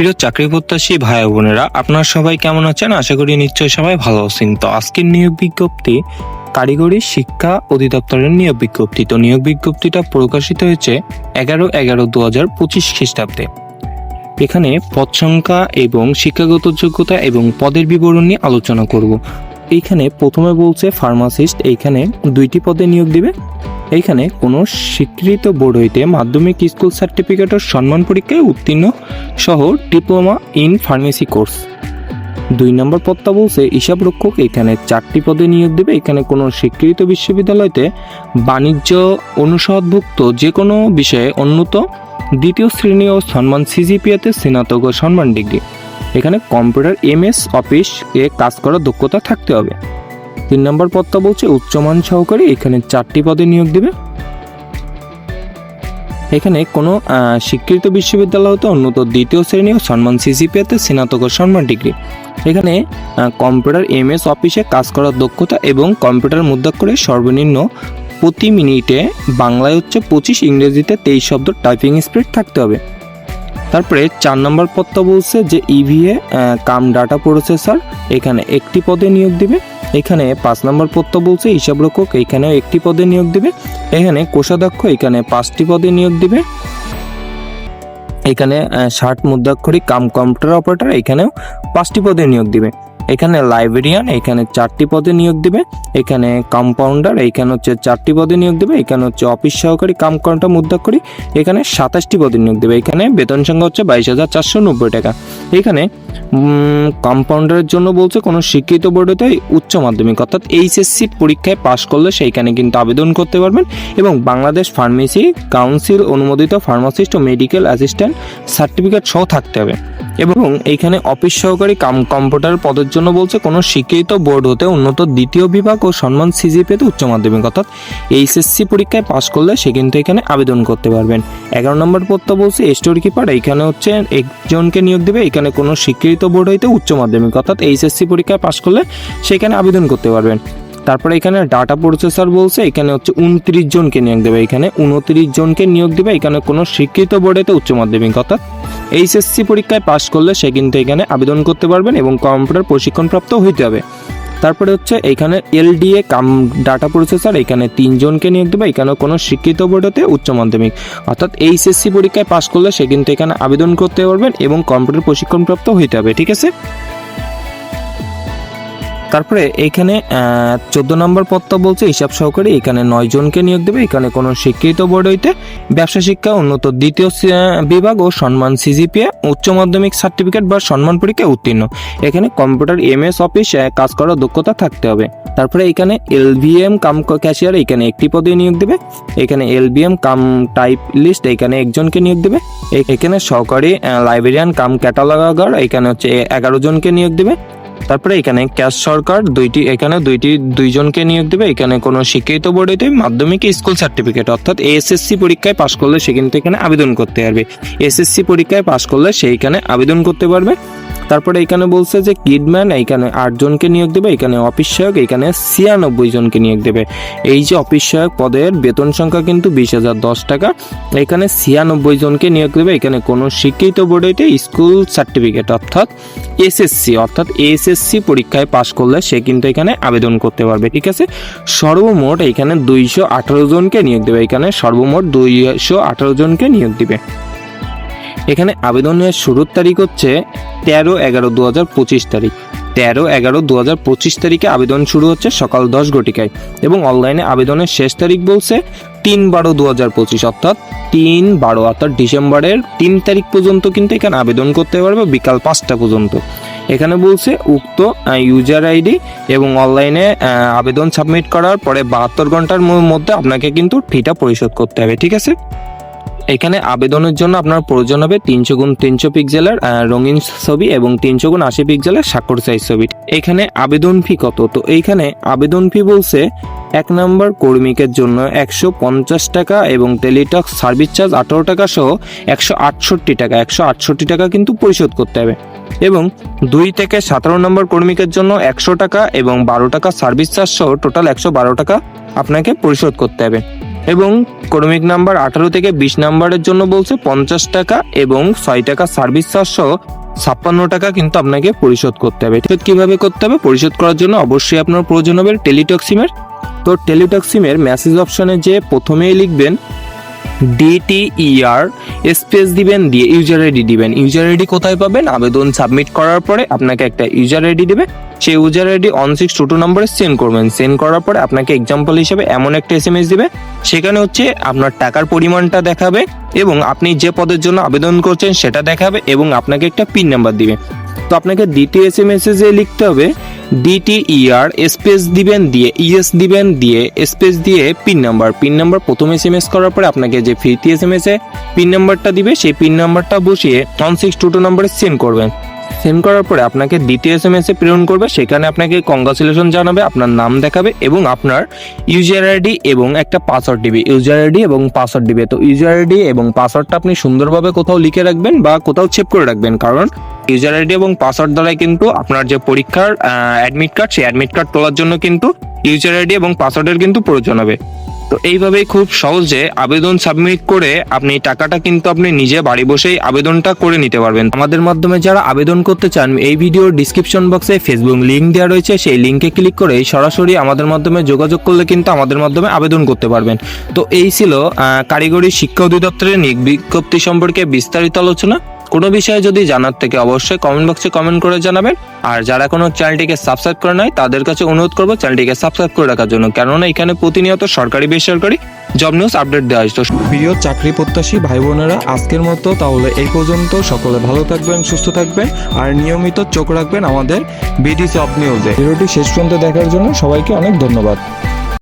প্রিয় চাকরি প্রত্যাশী ভাই বোনেরা, আপনারা সবাই কেমন আছেন? আশা করি নিশ্চয়ই সবাই ভালো আছেন। তো আজকের নিয়োগ বিজ্ঞপ্তি কারিগরি শিক্ষা অধিদপ্তরের নিয়োগ বিজ্ঞপ্তি। তো নিয়োগ বিজ্ঞপ্তিটা প্রকাশিত হয়েছে এগারো এগারো দু হাজার পঁচিশ খ্রিস্টাব্দে। এখানে পদ সংখ্যা এবং শিক্ষাগত যোগ্যতা এবং পদের বিবরণ নিয়ে আলোচনা করব। এইখানে প্রথমে বলছে ফার্মাসিস্ট এইখানে দুইটি পদে নিয়োগ দিবে। এইখানে কোনো স্বীকৃত বোর্ড হইতে মাধ্যমিক স্কুল সার্টিফিকেট ও সম্মান পরীক্ষায় উত্তীর্ণ সহ ডিপ্লোমা ইন ফার্মেসি কোর্স দুই নম্বর পদটা বলছে হিসাব রক্ষক এখানে চারটি পদে নিয়োগ দেবে। এখানে কোনো স্বীকৃত বিশ্ববিদ্যালয়তে বাণিজ্য অনুষদভুক্ত যে কোনো বিষয়ে উন্নত দ্বিতীয় শ্রেণি ও সম্মান সিজিপিএতে স্নাতক ও সম্মান ডিগ্রি। এখানে কম্পিউটার এমএস অফিস এ কাজ করার দক্ষতা থাকতে হবে। তিন নম্বর পদটা বলছে উচ্চমান সহকারী এখানে চারটি পদে নিয়োগ দিবে। এখানে কোনো স্বীকৃত বিশ্ববিদ্যালয় হতে উন্নত দ্বিতীয় শ্রেণি ও সম্মান সিজিপিএতে স্নাতক সম্মান ডিগ্রি। এখানে কম্পিউটার এম এস অফিসে কাজ করার দক্ষতা এবং কম্পিউটার মুদ্রাক্ষরে সর্বনিম্ন প্রতি মিনিটে বাংলায় হচ্ছে পঁচিশ, ইংরেজিতে তেইশ শব্দ টাইপিং স্পিড থাকতে হবে। তারপরে চার নম্বর পদটা বলছে যে E ইভিএ কাম ডাটা প্রসেসর এখানে একটি পদে নিয়োগ দিবে। এখানে পাঁচ নম্বর পদটা বলছে হিসাবরক্ষক এখানেও একটি পদে নিয়োগ দিবে। এখানে কোষাধ্যক্ষ এখানে পাঁচটি পদে নিয়োগ দিবে। এখানে ষাট মুদ্রাক্ষরিক কাম কম্পিউটার অপারেটর এখানেও পাঁচটি পদে নিয়োগ দিবে। এখানে লাইব্রেরিয়ান এখানে চারটি পদে নিয়োগ দিবে। এখানে কম্পাউন্ডার এখানে হচ্ছে চারটি পদে নিয়োগ দেবে। এখানে হচ্ছে অফিস সহকারী কাম কাউন্টার মুদ্রাক্ষরী এখানে সাতাশটি পদে নিয়োগ দেবে। এখানে বেতন সংখ্যা হচ্ছে বাইশ হাজার চারশো নব্বই টাকা। এখানে কম্পাউন্ডারের জন্য বলছে কোনো শিক্ষিত বোর্ডেতে উচ্চ মাধ্যমিক, অর্থাৎ এইচএসসি পরীক্ষায় পাশ করলে সেইখানে কিন্তু আবেদন করতে পারবেন এবং বাংলাদেশ ফার্মেসি কাউন্সিল অনুমোদিত ফার্মাসিস্ট ও মেডিকেল অ্যাসিস্ট্যান্ট সার্টিফিকেট সহ থাকতে হবে। এবং এইখানে অফিস সহকারী কাম কম্পিউটার পদের জন্য বলছে কোনো স্বীকৃত বোর্ড হতে উন্নত দ্বিতীয় বিভাগ ও সম্মান সিজিপিতে উচ্চ মাধ্যমিক। অর্থাৎ এইচএসসি পরীক্ষায় পাশ করলে সে কিন্তু এখানে আবেদন করতে পারবেন। এগারো নম্বর পদটা বলছে স্টোর কিপার এখানে হচ্ছে একজনকে নিয়োগ দেবে। এখানে কোনো স্বীকৃত বোর্ড হইতে উচ্চ মাধ্যমিক। অর্থাৎ এইচএসসি পরীক্ষায় পাশ করলে সেখানে আবেদন করতে পারবেন। তারপরে এখানে ডাটা প্রসেসর বলছে, এখানে হচ্ছে উনত্রিশ জনকে নিয়োগ দেবে। এখানে উনত্রিশ জনকে নিয়োগ দেবে, এখানে কোনো স্বীকৃত বোর্ডেতে উচ্চ মাধ্যমিক অর্থাৎ এইচএসসি পরীক্ষায় পাশ করলে সে কিন্তু এখানে আবেদন করতে পারবেন এবং কম্পিউটার প্রশিক্ষণপ্রাপ্ত হইতে হবে। তারপরে হচ্ছে এখানে এলডিএ কাম ডাটা প্রসেসর এখানে তিনজনকে নিয়োগ দেবে এখানে কোনো শিক্ষিত বোর্ডেতে উচ্চ মাধ্যমিক। অর্থাৎ এইচএসসি পরীক্ষায় পাশ করলে সে কিন্তু এখানে আবেদন করতে পারবেন এবং কম্পিউটার প্রশিক্ষণপ্রাপ্ত হইতে হবে, ঠিক আছে? তারপরে এখানে চোদ্দ নম্বর পদটা বলছে, হিসাব সহকারী এখানে নয় জনকে নিয়োগ দেবে। এখানে কোনো স্বীকৃত বোর্ড হইতে ব্যবসা শিক্ষা উন্নত দ্বিতীয় বিভাগ ও সম্মান সিজিপিএ, উচ্চ মাধ্যমিক সার্টিফিকেট বা সম্মান পরীক্ষায় উত্তীর্ণ। এখানে কম্পিউটার এম এস অফিস কাজ করার দক্ষতা থাকতে হবে। তারপরে এখানে এলভিএম কাম ক্যাশিয়ার, এখানে একটি পদে নিয়োগ দেবে। এখানে এলবিএম কাম টাইপ লিস্ট, এখানে একজনকে নিয়োগ দেবে। এখানে সহকারী লাইব্রেরিয়ান, কাম ক্যাটালগার এখানে হচ্ছে এগারো জনকে নিয়োগ দেবে। তারপরে এখানে ক্যাশ সরকার দুইটি, এখানে দুইটি, দুইজনকে নিয়োগ দেবে। এখানে কোনো শিক্ষিত বোর্ডেতে মাধ্যমিক স্কুল সার্টিফিকেট। অর্থাৎ এসএসসি পরীক্ষায় পাশ করলে সে কিন্তু এখানে আবেদন করতে পারবে। এসএসসি পরীক্ষায় পাশ করলে সে এখানে আবেদন করতে পারবে। তারপরে এখানে বলছে যে কিডম্যান, এইখানে আটজনকে নিয়োগ দেবে এখানে অফিস সহায়ক এখানে ছিয়ানব্বই জনকে নিয়োগ দেবে। এই যে অফিস সহায়ক পদের বেতন সংখ্যা কিন্তু বিশ হাজার দশ টাকা। এখানে ছিয়ানব্বই জনকে নিয়োগ দেবে, এখানে কোনো শিক্ষিত বোর্ডেতে স্কুল সার্টিফিকেট, অর্থাৎ এসএসসি অর্থাৎ এসএসসি পরীক্ষায় পাশ করলে সে কিন্তু এখানে আবেদন করতে পারবে, ঠিক আছে? সর্বমোট এখানে দুইশো আঠারো জনকে নিয়োগ দেবে, এখানে সর্বমোট দুইশো আঠারো জনকে নিয়োগ দিবে। এখানে আবেদনের শুরুর তারিখ হচ্ছে তেরো এগারো দু হাজার পঁচিশ তারিখ। তেরো এগারো দু হাজার পঁচিশ তারিখে আবেদন শুরু হচ্ছে সকাল দশ ঘটিকায় এবং অনলাইনে আবেদনের শেষ তারিখ বলছে তিন বারো দু হাজার পঁচিশ, অর্থাৎ তিন বারো, অর্থাৎ ডিসেম্বরের তিন তারিখ পর্যন্ত কিন্তু এখানে আবেদন করতে পারবে, বিকাল পাঁচটা পর্যন্ত। এখানে বলছে উক্ত ইউজার আইডি এবং অনলাইনে আবেদন সাবমিট করার পরে বাহাত্তর ঘণ্টার মধ্যে আপনাকে কিন্তু ফিটা পরিশোধ করতে হবে, ঠিক আছে? এখানে আবেদনের জন্য আপনার প্রয়োজন হবে তিনশো গুণ তিনশো পিক্সেলের রঙিন ছবি এবং তিনশো গুণ আশি পিক্সেলের স্বাক্ষর সাইজ ছবি। এখানে আবেদন ফি কত? তো এইখানে আবেদন ফি বলছে এক নম্বর কর্মীকের জন্য একশো পঞ্চাশ টাকা এবং টেলিটক সার্ভিস চার্জ আঠারো টাকা সহ একশো আটষট্টি টাকা। একশো আটষট্টি টাকা কিন্তু পরিশোধ করতে হবে। এবং দুই থেকে সতেরো নম্বর কর্মীকের জন্য একশো টাকা এবং বারো টাকা সার্ভিস চার্জ সহ টোটাল একশো বারো টাকা আপনাকে পরিশোধ করতে হবে। এবং ক্রমিক নাম্বার আঠারো থেকে বিশ নাম্বারের জন্য বলছে পঞ্চাশ টাকা এবং ছয় টাকা সার্ভিস চার্জ সহ ছাপ্পান্ন টাকা কিন্তু আপনাকে পরিশোধ করতে হবে। কীভাবে করতে হবে? পরিশোধ করার জন্য অবশ্যই আপনার প্রয়োজন হবে টেলিটক সিমের তো টেলিটক সিমের মেসেজ অপশনে যে প্রথমেই লিখবেন ডিটিইআর স্পেস দিবেন, দিয়ে ইউজার আইডি দিবেন। ইউজার আইডি কোথায় পাবেন? আবেদন সাবমিট করার পরে আপনাকে একটা ইউজার আইডি দিবে। সেই user ID on six two two নম্বরে সেন্ড করবেন। সেন্ড করার পরে আপনাকে এক্সাম্পল হিসেবে এমন একটা এস এম এস দিবে। সেখানে হচ্ছে আপনার টাকার পরিমাণটা দেখাবে এবং আপনি যে পদের জন্য আবেদন করছেন সেটা দেখাবে এবং আপনাকে একটা পিন নাম্বার দিবে। তো আপনাকে দ্বিতীয় এস এম এস এ লিখতে হবে ডিটিইআর স্পেস দিবেন দিয়ে ইএস দিবেন দিয়ে স্পেস দিয়ে পিন নাম্বার পিন নাম্বার প্রথম এস এম এস করার পরে আপনাকে যে ফিরতি এস এম এস পিন নাম্বারটা দিবে, সেই পিন নাম্বারটা বসিয়ে ওয়ান সিক্স টু টু নাম্বারে সেন্ড করবেন। সেন্ড করার পরে আপনাকে দ্বিতীয় এস এম এস এ প্রেরণ করবে। সেখানে আপনাকে কংগ্রাচুলেশন জানাবে, আপনার নাম দেখাবে এবং আপনার ইউজার আইডি এবং একটা পাসওয়ার্ড দিবে। ইউজার আইডি এবং পাসওয়ার্ড দিবে। তো ইউজার আইডি এবং পাসওয়ার্ডটা আপনি সুন্দরভাবে কোথাও লিখে রাখবেন বা কোথাও সেভ করে রাখবেন। কারণ ইউজার আইডি এবং পাসওয়ার্ড দ্বারাই কিন্তু আপনার যে পরীক্ষার অ্যাডমিট কার্ড সেই অ্যাডমিট কার্ড তোলার জন্য কিন্তু ইউজার আইডি এবং পাসওয়ার্ডের কিন্তু প্রয়োজন হবে। তো এইভাবেই খুব সহজে আবেদন সাবমিট করে আপনি টাকাটা কিন্তু আপনি নিজে বাড়ি বসেই আবেদনটা করে নিতে পারবেন। আমাদের মাধ্যমে যারা আবেদন করতে চান, এই ভিডিওর ডিসক্রিপশন বক্সে ফেসবুক লিংক দেওয়া রয়েছে, সেই লিংকে ক্লিক করে সরাসরি আমাদের মাধ্যমে যোগাযোগ করলে কিন্তু আমাদের মাধ্যমে আবেদন করতে পারবেন। তো এই ছিল কারিগরি শিক্ষা অধিদপ্তরের বিজ্ঞপ্তি সম্পর্কে বিস্তারিত আলোচনা। কোনো বিষয়ে যদি জানার থেকে অবশ্যই কমেন্ট বক্সে কমেন্ট করে জানাবেন। আর যারা কোনো চ্যানেলটিকে সাবস্ক্রাইব করে নাই, তাদের কাছে অনুরোধ করব চ্যানেলটিকে সাবস্ক্রাইব করে রাখার জন্য। কেননা এখানে প্রতিনিয়ত সরকারি, বেসরকারি জব নিউজ আপডেট দেওয়া হয়। তো প্রিয় চাকরি প্রত্যাশী ভাই বোনেরা, আজকের মতো তাহলে এই পর্যন্ত। সকলে ভালো থাকবেন, সুস্থ থাকবেন, আর নিয়মিত চোখ রাখবেন আমাদের বিডি জব নিউজে ভিডিওটি শেষ পর্যন্ত দেখার জন্য সবাইকে অনেক ধন্যবাদ।